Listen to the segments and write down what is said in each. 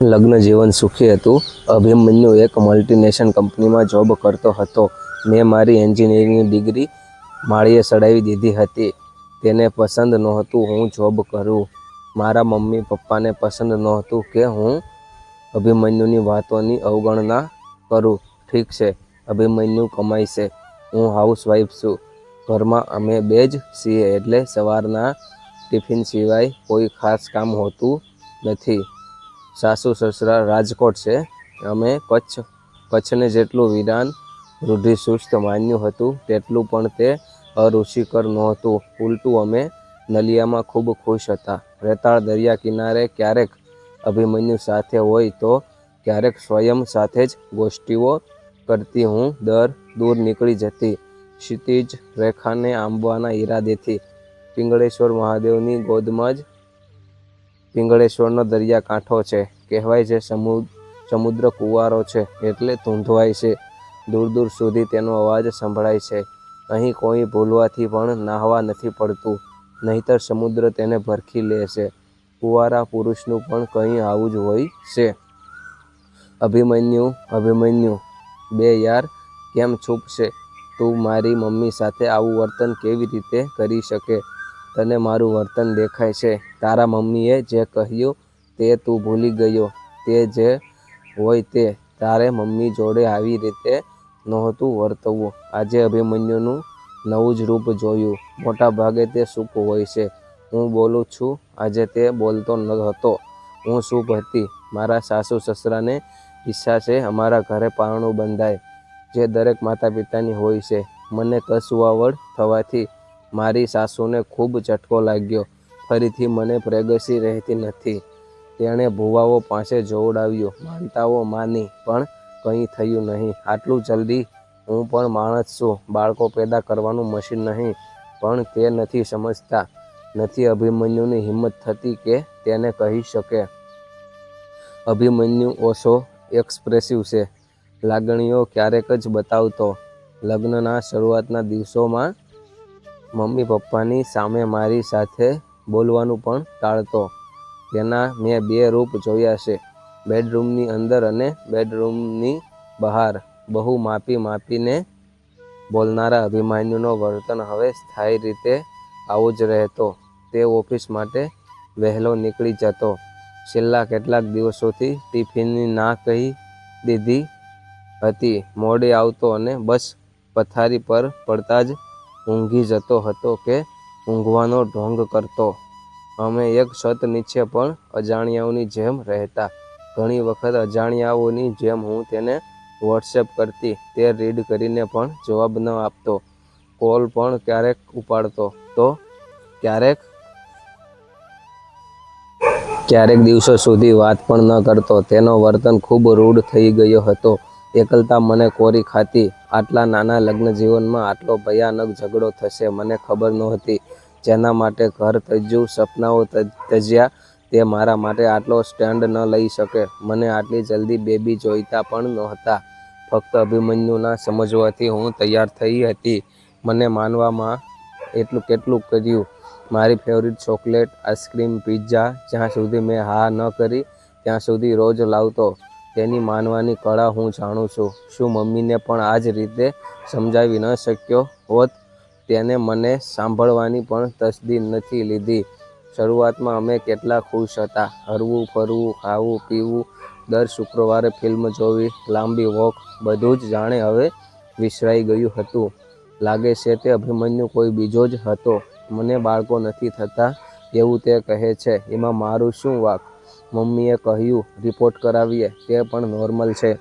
લગ્ન જીવન સુખી હતું. અભિમન્યુ એક મલ્ટીનેશનલ કંપનીમાં જોબ કરતો હતો. મેં મારી એન્જિનિયરિંગની ડિગ્રી માળીએ ચડાવી દીધી હતી. તેને પસંદ નહોતું હું જોબ કરું. મારા મમ્મી પપ્પાને પસંદ નહોતું કે હું અભિમન્યુની વાતોની અવગણના કરું. ઠીક છે, અભિમન્યુ કમાય છે. હું હાઉસવાઈફ છું. ઘરમાં અમે બે જ છીએ એટલે સવારના ટિફિન સિવાય કોઈ ખાસ કામ હોતું નથી. સાસુ સસરા રાજકોટ છે. અમે કચ્છ, કચ્છને જેટલું વિધાન રૂઢિસુસ્ત માન્યું હતું, તેટલું પણ તે અરુચિકર નહોતું. ઉલટું અમે નલિયામાં ખૂબ ખુશ હતા. રેતાળ દરિયા કિનારે ક્યારેક અભિમન્યુ સાથે હોય તો ક્યારેક સ્વયં સાથે જ ગોષ્ઠીઓ કરતી હું દર દૂર નીકળી જતી. ક્ષિતિજ રેખાને આંબવાના ઈરાદેથી પિંગળેશ્વર મહાદેવની ગોદમાં જ પિંગળેશ્વરનો દરિયાકાંઠો છે. કહેવાય છે સમુદ્ર સમુદ્ર કુવારો છે એટલે ધૂંધવાય છે. દૂર દૂર સુધી તેનો અવાજ સંભળાય છે. અહીં કોઈ ભૂલવાથી પણ નાહવા નથી પડતું. નહીતર સમુદ્ર તેને ભરખી લે છે. કુંવારા પુરુષનું પણ કંઈ આવું જ હોય છે. અભિમન્યુ અભિમન્યુ, બે યાર, કેમ છૂપશે? તું મારી મમ્મી સાથે આવું વર્તન કેવી રીતે કરી શકે? તને મારું વર્તન દેખાય છે. તારા મમ્મીએ જે કહ્યું તે તું ભૂલી ગયો. તે જે હોય તે તારે મમ્મી જોડે આવી રીતે નહોતું વર્તવું. આજે અભિમન્યુનું નવું જ રૂપ જોયું. મોટા ભાગે તે સૂપ હોય છે. હું બોલું છું, આજે તે બોલતો ન હતો. હું સૂપ હતી. મારા સાસુ સસરાને ઈચ્છા છે અમારા ઘરે પારણું બંધાય, જે દરેક માતા પિતાની હોય છે. મને કસુવાવડ થવાથી મારી સાસુને ખૂબ ઝટકો લાગ્યો. ફરીથી મને પ્રેગસી રહેતી નથી. તેણે ભુવાઓ પાસે જોવડાવ્યો. માનતાઓ માની, પણ કંઈ થયું નહીં. આટલું જલ્દી હું પણ માણસ છું. બાળકો પેદા કરવાનું મશીન નહીં, પણ તે નથી સમજતા. નથી અભિમન્યુની હિંમત થતી કે તેને કહી શકે. અભિમન્યુ ઓછો એક્સપ્રેસિવ છે. લાગણીઓ ક્યારેક જ બતાવતો. લગ્નના શરૂઆતના દિવસોમાં મમ્મી પપ્પાની સામે મારી સાથે બોલવાનું પણ ટાળતો. તેના મેં બે રૂપ જોયા છે, બેડરૂમની અંદર અને બેડરૂમની બહાર. બહુ માપી માપીને બોલનારા અભિમાન્યુનો વર્તન હવે સ્થાયી રીતે આવું જ રહેતો. તે ઓફિસ માટે વહેલો નીકળી જતો. છેલ્લા કેટલાક દિવસોથી ટિફિનની ના કહી દીધી હતી. મોડે આવતો અને બસ પથારી પર પડતા જ ઊંઘી જતો હતો કે ઊંઘવાનો ઢોંગ કરતો. અમે એક છત નીચે પણ અજાણ્યાઓની જેમ રહેતા. ઘણી વખત અજાણ્યાઓની જેમ હું તેને વોટ્સએપ કરતી. તે રીડ કરીને પણ જવાબ ન આપતો. કોલ પણ ક્યારેક ઉપાડતો. તો ક્યારેક ક્યારેક દિવસો સુધી વાત પણ ન કરતો. તેનો વર્તન ખૂબ રૂઢ થઈ ગયો હતો. એકલતા મને કોરી ખાતી. આટલા નાના લગ્ન જીવનમાં આટલો ભયાનક ઝઘડો થશે, મને ખબર નહોતી. જેના માટે ઘર તજ્યું સપનાઓ તજ્યા, તે મારા માટે આટલો સ્ટેન્ડ ન લઈ શકે. મને આટલી જલ્દી બેબી જોઈતા પણ નહોતા. ફક્ત અભિમન્યુના સમજવાથી હું તૈયાર થઈ હતી. મને માનવામાં એટલું કેટલું કર્યું? મારી ફેવરિટ ચોકલેટ, આઈસ્ક્રીમ, પિઝા, જ્યાં સુધી મેં હા ન કરી, ત્યાં સુધી રોજ લાવતો. તેની માનવાની કળા હું જાણું છું. શું મમ્મીને પણ આ જ રીતે સમજાવી ન શક્યો હોત? તેને મને સાંભળવાની પણ તસદી નથી લીધી. શરૂઆતમાં અમે કેટલા ખુશ હતા. હરવું, ફરવું, ખાવું, પીવું. દર શુક્રવારે ફિલ્મ જોવી, લાંબી વોક, બધું જ જાણે હવે વિસરાઈ ગયું હતું. લાગે છે તે અભિમન્યુ કોઈ બીજો જ હતો. મને બાળકો નથી થતા એવું તે કહે છે. એમાં મારું શું વાક? મમ્મીએ કહ્યું, રિપોર્ટ કરાવીએ, તે પણ નોર્મલ છે.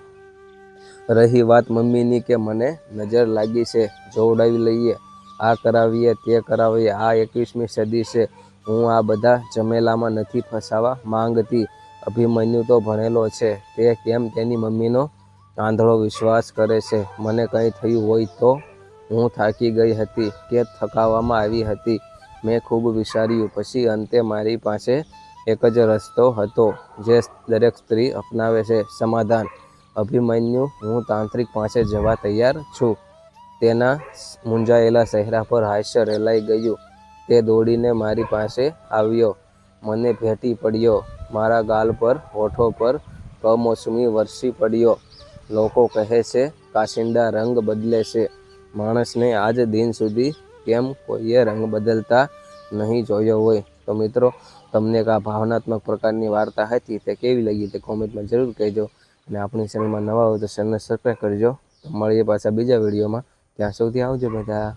રહી વાત મમ્મીની કે, મને નજર લાગી છે, જોવડાવી લઈએ, આ કરાવીએ, તે કરાવીએ, આ એકવીસમી સદી છે, હું આ બધા જમેલામાં નથી ફસાવા માંગતી, અભિમન્યુ તો ભણેલો છે, તે કેમ તેની મમ્મીનો આંધળો વિશ્વાસ કરે છે? મને કંઈ થયું હોય તો હું થાકી ગઈ હતી કે થકાવવામાં આવી હતી, મેં ખૂબ વિચાર્યું, પછી અંતે મારી પાસે એક જ રસ્તો હતો જે દરેક સ્ત્રી અપનાવે છે. સમાધાન. અભિમન્યુ, હું તાંત્રિક પાસે જવા તૈયાર છું. તેના મૂંઝાયેલા ચહેરા પર હાસ્ય રેલાઈ ગયું. તે દોડીને મારી પાસે આવ્યો. મને ભેટી પડ્યો. મારા ગાલ પર, હોઠો પર કમોસમી વરસી પડ્યો. લોકો કહે છે, કાશિંદા રંગ બદલે છે. માણસને આજ દિન સુધી કેમ કોઈએ રંગ બદલતા નહીં જોયો હોય? તો મિત્રો તમને આ ભાવનાત્મક પ્રકારની વાર્તા હતી તે કેવી લાગી તે કોમેન્ટમાં જરૂર કહેજો. અને આપણી ચેનલમાં નવા હોય તો ચેનલને સબસ્ક્રાઈબ કરજો. મળીએ પાછા બીજા વિડીયોમાં. ત્યાં સુધી આવજો બધા.